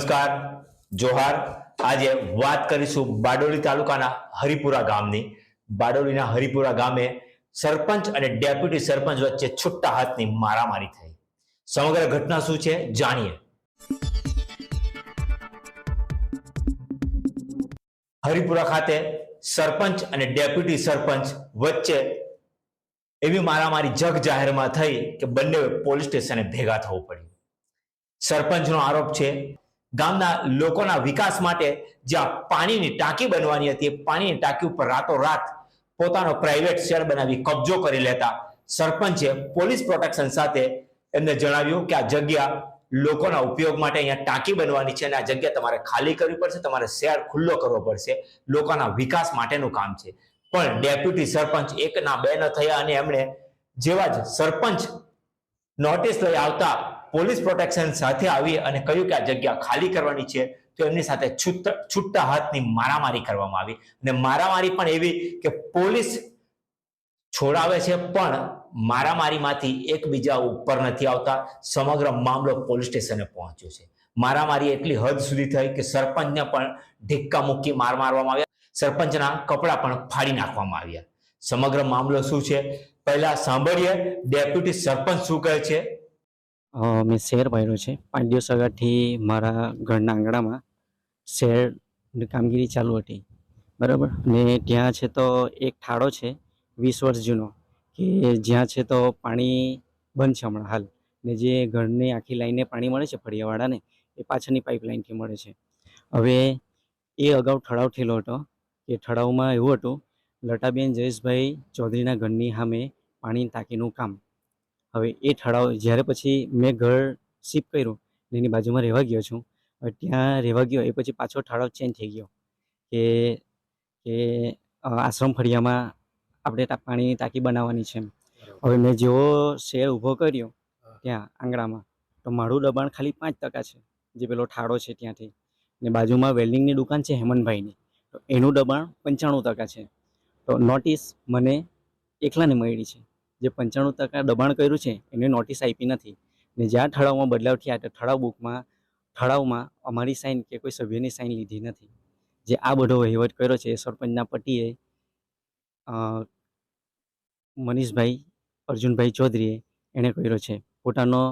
નમસ્કાર, જોહાર. આજે વાત કરીશું બારડોલી તાલુકાના હરિપુરા ગામની. બારડોલીના હરિપુરા ગામે સરપંચ અને ડેપ્યુટી સરપંચ વચ્ચે છુટ્ટા હાથની મારામારી થઈ. સમગ્ર ઘટના શું છે, જાણીએ. હરિપુરા ખાતે સરપંચ અને ડેપ્યુટી સરપંચ વચ્ચે એવી મારામારી જગ જાહેરમાં થઈ કે બંને પોલીસ સ્ટેશને ભેગા થવું પડ્યું. સરપંચનો આરોપ છે ગામના લોકોના વિકાસ માટે જ્યાં પાણીની ટાંકી બનવાની હતી પાણીની ટાંકી ઉપર રાતોરાત પોતાનો પ્રાઇવેટ શેડ બનાવી કબજો કરી લેતા સરપંચે પોલીસ પ્રોટેક્શન સાથે એમને જણાવ્યું કે આ જગ્યા લોકોના ઉપયોગ માટે અહીંયા ટાંકી બનવાની છે અને આ જગ્યા તમારે ખાલી કરવી પડશે, તમારે શેડ ખુલ્લો કરવો પડશે, લોકોના વિકાસ માટેનું કામ છે. પણ ડેપ્યુટી સરપંચ એક ના બે ન થયા અને એમણે જેવા જ સરપંચ નોટિસ લઈ આવતા પોલીસ પ્રોટેક્શન સાથે આવી અને કહ્યું કે આ જગ્યા ખાલી કરવાની છે, તો એમની સાથે છૂટતા છૂટા હાથની મારામારી કરવામાં આવી. અને મારામારી પણ એવી કે પોલીસ છોડાવે છે, પણ મારામારીમાંથી એકબીજા ઉપર નથી આવતા. સમગ્ર મામલો પોલીસ સ્ટેશને પહોંચ્યો છે. મારામારી એટલી હદ સુધી થઈ કે સરપંચને પણ ઢીક્કા મૂકી માર મારવામાં આવ્યા. સરપંચના કપડાં પણ ફાડી નાખવામાં આવ્યા. સમગ્ર મામલો શું છે? પહેલા સાંભળીએ. ડેપ્યુટી સરપંચ શું કહે છે? મેં શેર પાડ્યો છે. પાંચ દિવસ અગાઉથી મારા ઘરના આંગણામાં શેરની કામગીરી ચાલુ હતી. બરાબર? ને ત્યાં છે તો એક ઠાળો છે, વીસ વર્ષ જૂનો, કે જ્યાં છે તો પાણી બંધ છે હમણાં હાલ. ને જે ઘરની આખી લાઈને પાણી મળે છે ફળિયાવાળાને, એ પાછળની પાઇપલાઇનથી મળે છે. હવે એ અગાઉ ઠરાવ થયેલો હતો એ ઠરાવમાં એવું હતું, લટાબેન જયેશભાઈ ચૌધરીના ઘરની સામે પાણી ટાંકીનું કામ હવે એ ઠરાવ જ્યારે પછી મેં ઘર શિફ્ટ કર્યું ને એની બાજુમાં રહેવા ગયો છું હવે ત્યાં રહેવા ગયો એ પછી પાછો ઠરાવ ચેન્જ થઈ ગયો કે કે આશ્રમ ફળિયામાં આપણે પાણી ટાંકી બનાવવાની છે. હવે મેં જેવો શેર ઊભો કર્યો ત્યાં આંગણામાં તો મારું દબાણ ખાલી પાંચ ટકા છે જે પેલો ઠાળો છે ત્યાંથી. ને બાજુમાં વેલ્ડિંગની દુકાન છે હેમંતભાઈની તો એનું દબાણ પંચાણું ટકા છે. તો નોટિસ મને એકલાને મળી છે. જે પંચાણું ટકા દબાણ કર્યું છે એને નોટિસ આપી નથી. ને જ્યાં ઠરાવમાં બદલાવ થયા તે ઠરાવ બુકમાં ઠરાવમાં અમારી સાઇન કે કોઈ સભ્યની સાઇન લીધી નથી. જે આ બધો વહીવટ કર્યો છે, સરપંચના પતિએ મનીષભાઈ, અર્જુનભાઈ ચૌધરીએ એણે કર્યો છે. પોતાનો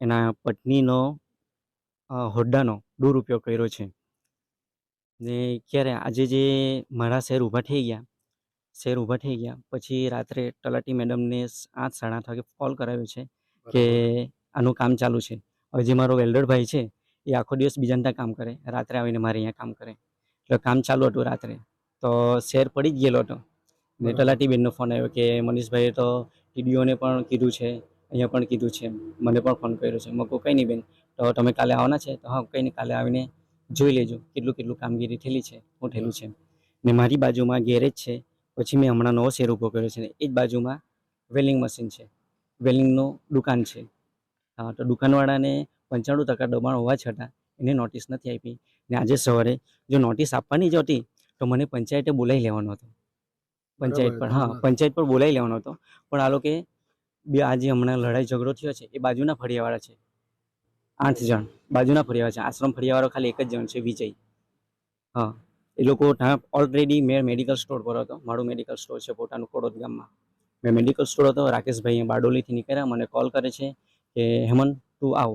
એના પત્નીનો હોડ્ડાનો દુરુપયોગ કર્યો છે. ને ક્યારે આજે જે મારા શહેર ઊભા થઈ ગયા શેર ઊભા થઈ ગયા. પછી રાત્રે તલાટી મેડમને આઠ સાડા આઠ વાગે કોલ કરાવ્યો છે કે આનું કામ ચાલુ છે. હવે જે મારો વેલ્ડર ભાઈ છે એ આખો દિવસ બીજાને ત્યાં કામ કરે. રાત્રે આવીને મારે અહીંયા કામ કરે. એટલે કામ ચાલુ હતું રાત્રે. તો શેર પડી જ ગયેલો હતો. ને તલાટીબેનનો તલાટી બેનનો ફોન આવ્યો કે મનીષભાઈએ તો ટીડીઓને પણ કીધું છે અહીંયા પણ કીધું છે. મને પણ ફોન કર્યો છે. મકો કંઈ નહીં બેન. તો તમે કાલે આવવાના છે? તો હા કંઈ નહીં. કાલે આવીને જોઈ લેજો. કેટલું કેટલું કામગીરી થયેલી છે હું થયેલું છે. ને મારી બાજુમાં ગેરેજ છે. પછી મેં હમણાં નવો શેર ઊભો કર્યો છે ને એ જ બાજુમાં વેલિંગ મશીન છે. વેલિંગનો દુકાન છે. હા તો દુકાનવાળાને પંચાણું ટકા દબાણ હોવા છતાં એને નોટિસ નથી આપી. ને આજે સવારે જો નોટિસ આપવાની જ હતી તો મને પંચાયતે બોલાવી લેવાનો હતો. પંચાયત પર હા. પંચાયત પર બોલાવી લેવાનો હતો. પણ આ લોકો બે આજે હમણાં લડાઈ ઝઘડો થયો છે. એ બાજુના ફળિયાવાળા છે. આઠ જણ. બાજુના ફળિયાવાળા છે. આશ્રમ ફળિયાવાળો ખાલી એક જ જણ છે વિજય. હા. એ લોકો ત્યાં ઓલરેડી મેં મેડિકલ સ્ટોર પર હતો. મારું મેડિકલ સ્ટોર છે પોતાનું કોડોદ ગામમાં. મેં મેડિકલ સ્ટોર હતો. રાકેશભાઈ બારડોલીથી નીકળ્યા. મને કોલ કરે છે કે હેમંત તું આવ.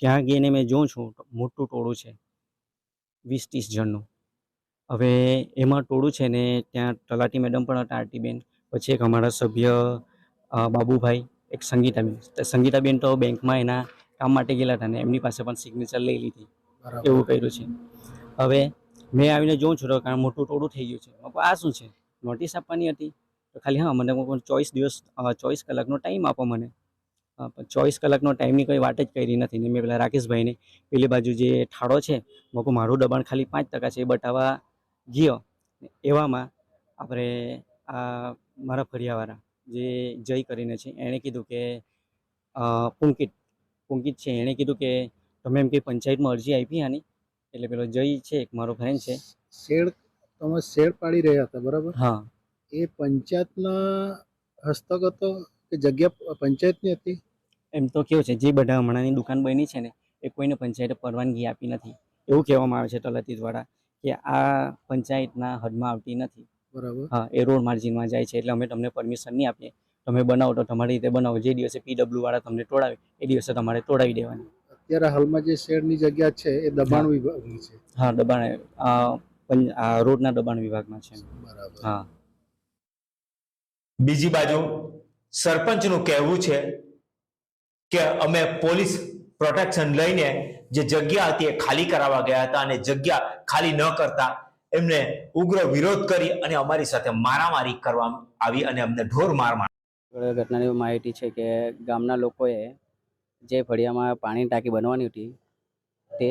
ત્યાં ગઈને મેં જોઉં છું મોટું ટોળું છે. વીસ ત્રીસ જણનું. હવે એમાં ટોળું છે ને ત્યાં તલાટી મેડમ પણ હતા આરટીબેન પછી એક અમારા સભ્ય બાબુભાઈ એક સંગીતાબેન. સંગીતાબેન તો બેંકમાં એના કામ માટે ગયેલા હતા ને એમની પાસે પણ સિગ્નેચર લઈ લીધી. એવું કર્યું છે. હવે મેં આવીને જોઉં છું તો કારણ મોટું ટોળું થઈ ગયું છે. આ શું છે? નોટિસ આપવાની હતી? તો ખાલી, હા, મને ચોવીસ દિવસ ચોવીસ કલાકનો ટાઈમ આપો મને. ચોવીસ કલાકનો ટાઈમની કોઈ વાત જ કરી નથી ને મેં પેલા રાકેશભાઈને પેલી બાજુ જે ઠાળો છે મોકો મારું દબાણ ખાલી પાંચ ટકા છે, એ બતાવવા ગયો. એવામાં આપણે, આ મારા ફરિયાવાળા જે જય કરીને છે, એણે કીધું કે પુંકિત પુંકિત છે, એણે કીધું કે, તમે એમ કે પંચાયતમાં અરજી આપી આની? એટલે પેલો જય છે એક મારો ફ્રેન્ડ છે. શેડ તમે શેડ પાડી રહ્યા હતા બરાબર? હા. એ પંચાયતના હસ્તક હતો કે જગ્યા પંચાયતની હતી? એમ તો કેવું છે જે બધા હમણાંની દુકાન બની છે ને એ કોઈને પંચાયતે પરવાનગી આપી નથી. એવું કહેવામાં આવે છે તલાટી દ્વારા કે આ પંચાયતના હદમાં આવતી નથી. બરાબર. હા એ રોડ માર્જિનમાં જાય છે એટલે અમે તમને પરમિશન નહીં આપીએ. તમે બનાવો તો તમારી રીતે બનાવો. જે દિવસે પીડબ્લ્યુ વાળા તમને તોડાવે એ દિવસે તમારે તોડાવી દેવાની. અત્યારે હાલમાં જે શેડની જગ્યા છે એ દબાણ વિભાગની છે. હા દબાણ આ પંચ- આ રોડના દબાણ વિભાગમાં છે. બરાબર. હા. બીજી બાજુ સરપંચનું કહેવું છે કે અમે પોલીસ પ્રોટેક્શન લઈને જે જગ્યા હતી એ ખાલી કરાવવા ગયા હતા અને જગ્યા ખાલી ન કરતા એમને ઉગ્ર વિરોધ કરી અને અમારી સાથે મારામારી કરવામાં આવી અને અમને ઢોર માર માર ઘટનાની માહિતી છે કે ગામના લોકોએ જે ફળિયામાં પાણીની ટાંકી બનવાની હતી, તે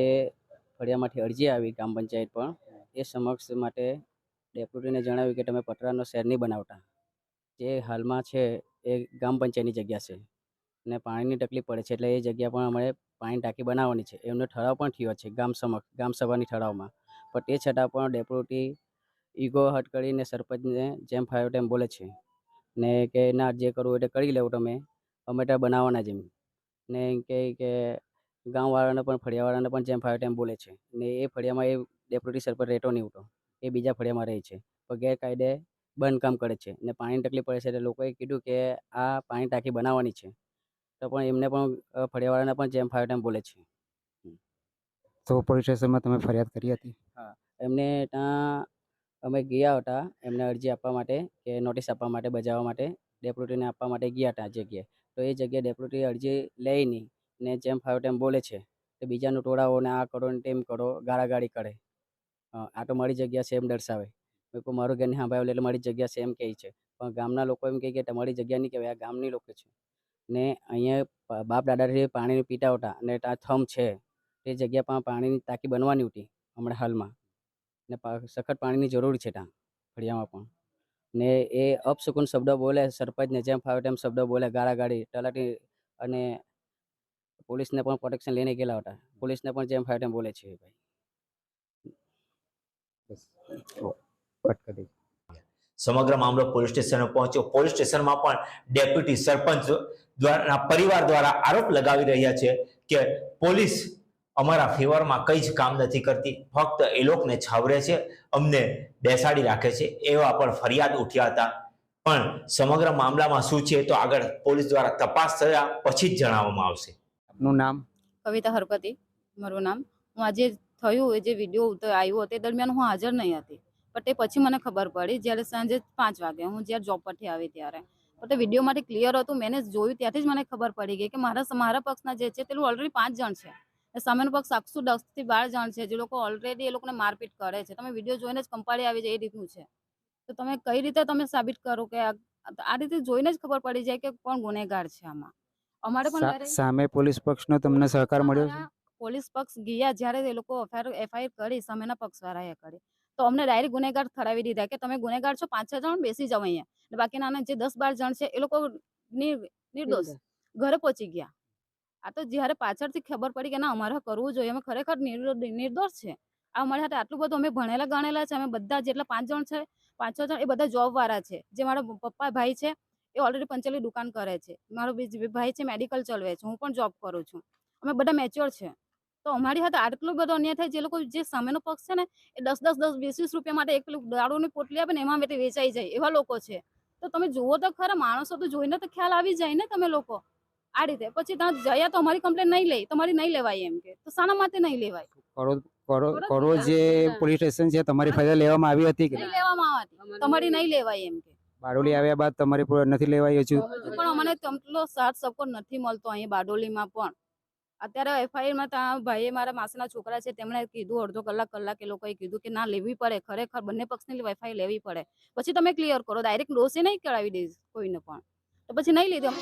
ફળિયામાંથી અરજી આવી ગ્રામ પંચાયત પણ. એ સમક્ષ માટે ડેપ્યુટીને જણાવ્યું કે તમે પતરાનો શેર નહીં બનાવતા. જે હાલમાં છે એ ગ્રામ પંચાયતની જગ્યા છે. અને પાણીની તકલીફ પડે છે એટલે એ જગ્યા પણ અમારે પાણીની ટાંકી બનાવવાની છે. એમનો ઠરાવ પણ થયો છે ગામ સમક્ષ ગામ સભાની ઠરાવમાં. પણ તે છતાં પણ ડેપ્યુટી ઈગો હટ કરીને સરપંચને જેમ ફાવ્યો તેમ બોલે છે. ને કે ના, જે કરવું તે કરી લેવું તમે. અમે ત્યાં બનાવવાના જ એમ. ને કહે કે ગામવાળાને પણ ફળિયાવાળાને પણ જેમ ફાવે તેમ બોલે છે. ને એ ફળિયામાં એ ડેપ્યુટી સરપંચ રહેતો નહીં ઉઠો. એ બીજા ફળિયામાં રહે છે. પણ ગેરકાયદે બંધ કામ કરે છે ને પાણીની તકલીફ પડે છે એટલે લોકોએ કીધું કે આ પાણી ટાંકી બનાવવાની છે. તો પણ એમને પણ ફળિયાવાળાને પણ જેમ ફાવે તેમ બોલે છે. તો પોલીસ સ્ટેશનમાં તમે ફરિયાદ કરી હતી? એમને ત્યાં અમે ગયા હતા એમને અરજી આપવા માટે કે નોટિસ આપવા માટે બજાવવા માટે. ડેપ્યુટીને આપવા માટે ગયા હતા આ જગ્યાએ. તો એ જગ્યાએ ડેપ્યુટી અરજી લે નહીં ને જેમ ફાવે તેમ બોલે છે. તો બીજાનું ટોળાઓ ને આ કરો ને તેમ કરો, ગાળાગાળી કરે. આ તો મારી જગ્યા એમ દર્શાવે. મેં કહું મારું ઘર નહીં સાંભળ્યું એટલે મારી જગ્યા એમ કહે છે. પણ ગામના લોકો એમ કહે કે, તમારી જગ્યા નહીં કહેવાય, આ ગામની લોકો છે. ને અહીંયા બાપ દાદાથી પાણીને પીતા હતા અને ત્યાં થમ છે, તે જગ્યા પર પાણીની ટાંકી બનવાની હતી હમણાં હાલમાં. ને સખત પાણીની જરૂર છે ત્યાં, ફળિયામાં પણ. ને એ અપશુકુન શબ્દો બોલે, સરપંચને જેમ ફાવે તેમ શબ્દો બોલે ગાળાગાળી તલાટી અને પોલીસને પણ પ્રોટેક્શન લઈને ગયેલા હતા. પોલીસને પણ જેમ ફાવે તેમ બોલે છે ભાઈ. સમગ્ર મામલો પોલીસ સ્ટેશને પહોંચ્યો. પોલીસ સ્ટેશનમાં પણ ડેપ્યુટી સરપંચ દ્વારા, પરિવાર દ્વારા આરોપ લગાવી રહ્યા છે કે પોલીસ અમારા ફેવરમાં કંઈ જ કામ નથી કરતી. ફક્ત એ લોકોને છાવરે છે અમને બેસાડી રાખે છે એવા પણ ફરિયાદ ઉઠ્યા હતા. પણ સમગ્ર મામલામાં શું છે તો આગળ પોલીસ દ્વારા તપાસ થયા પછી જ જણાવવામાં આવશે. આપનું નામ? કવિતા હરપતિ મારું નામ. હું આજે થયું એ જે વીડિયો આવ્યો તે દરમિયાન હું હાજર નહીં હતી. પણ તે પછી મને ખબર પડી જ્યારે સાંજે પાંચ વાગે. હું જ્યારે જોબ પરથી આવી ત્યારે. પણ તે વીડિયો માટે ક્લિયર હતું મેં જોયું ત્યાંથી જ મને ખબર પડી ગઈ કે મારા મારા પક્ષના જે છે તે ઓલરેડી પાંચ જણ છે. સામેનો પક્ષ સાક્ષુ દસથી બાર જણ છે જે લોકો ઓલરેડી એ લોકોને મારપીટ કરે છે. તમે વીડિયો જોઈને જ કંપાળી આવી જાય એ રીતનું છે. તો તમે કઈ રીતે તમે સાબિત કરો કે આ રીતે જોઈને જ ખબર પડી જાય કે કોણ ગુનેગાર છે આમાં? અમારે પણ સામે પોલીસ પક્ષનો તમને સહકાર મળ્યો છે? પોલીસ પક્ષ ગયા જ્યારે એ લોકો એફઆઈઆર કરી સામેના પક્ષવાળાએ કરી. તો અમને ડાયરેક્ટ ગુનેગાર ઠરાવી દીધા કે તમે ગુનેગાર છો પાંચ છ જણ બેસી જાઓ અહીંયા. બાકીના જે દસ બાર જણ છે એ લોકો નિર્દોષ. ઘરે પહોંચી ગયા. આ તો જ્યારે પાછળથી ખબર પડી કે ના, અમારે કરવું જોઈએ, અમે ખરેખર નિર્દોષ છે. આ અમારી સાથે આટલું બધું અમે ભણેલા ગણેલા છે, અમે બધા જેટલા પાંચ જણ છે, પાંચ છ જણ એ બધા જોબ વાળા છે. જે મારા પપ્પા ભાઈ છે, એ ઓલરેડી પંચેલી દુકાન કરે છે. મારો ભાઈ છે મેડિકલ ચલાવે છે, હું પણ જોબ કરું છું. અમે બધા મેચ્યોર છે. તો અમારી સાથે આટલો બધો અન્યાય થાય, જે લોકો જે સામેનો પક્ષ છે ને, એ દસ દસ દસ, વીસ વીસ રૂપિયા માટે એક પેલું દારૂની પોટલી આપે ને, એમાં વેચાઈ જાય, એવા લોકો છે. તો તમે જુઓ તો ખરા, માણસો તો જોઈને તો ખ્યાલ આવી જાય ને તમે લોકો. આ રીતે. પછી ત્યાં જયા તો અમારી કમ્પ્લેન નહીં લે તમારી નહીં લેવાય એમ કે. તો શાના માટે નહીં લેવાય? કરો કરો કરો કરો જે પોલીસ સ્ટેશન છે તમારી ફરિયાદ લેવામાં આવી હતી કે નહીં લેવામાં આવતી તમારી નહીં લેવાય એમ કે. બારડોલી આવ્યા બાદ તમારી નથી લેવાય હજુ? હજુ પણ અમને તમટલો સાથ સપોર્ટ નથી મળતો અહીં બારડોલીમાં પણ. અત્યારે એફઆઈઆરમાં ત્યાં ભાઈએ મારા માસીના છોકરા છે તેમણે કીધું અડધો કલાક કલાક એ લોકોએ કીધું કે ના લેવી પડે ખરેખર બંને પક્ષની એફઆઈઆર લેવી પડે. પછી તમે ક્લિયર કરો ડાયરેક્ટ ડોસે નહીં કરાવી દઈશ કોઈને પણ. તો પછી નહીં લીધું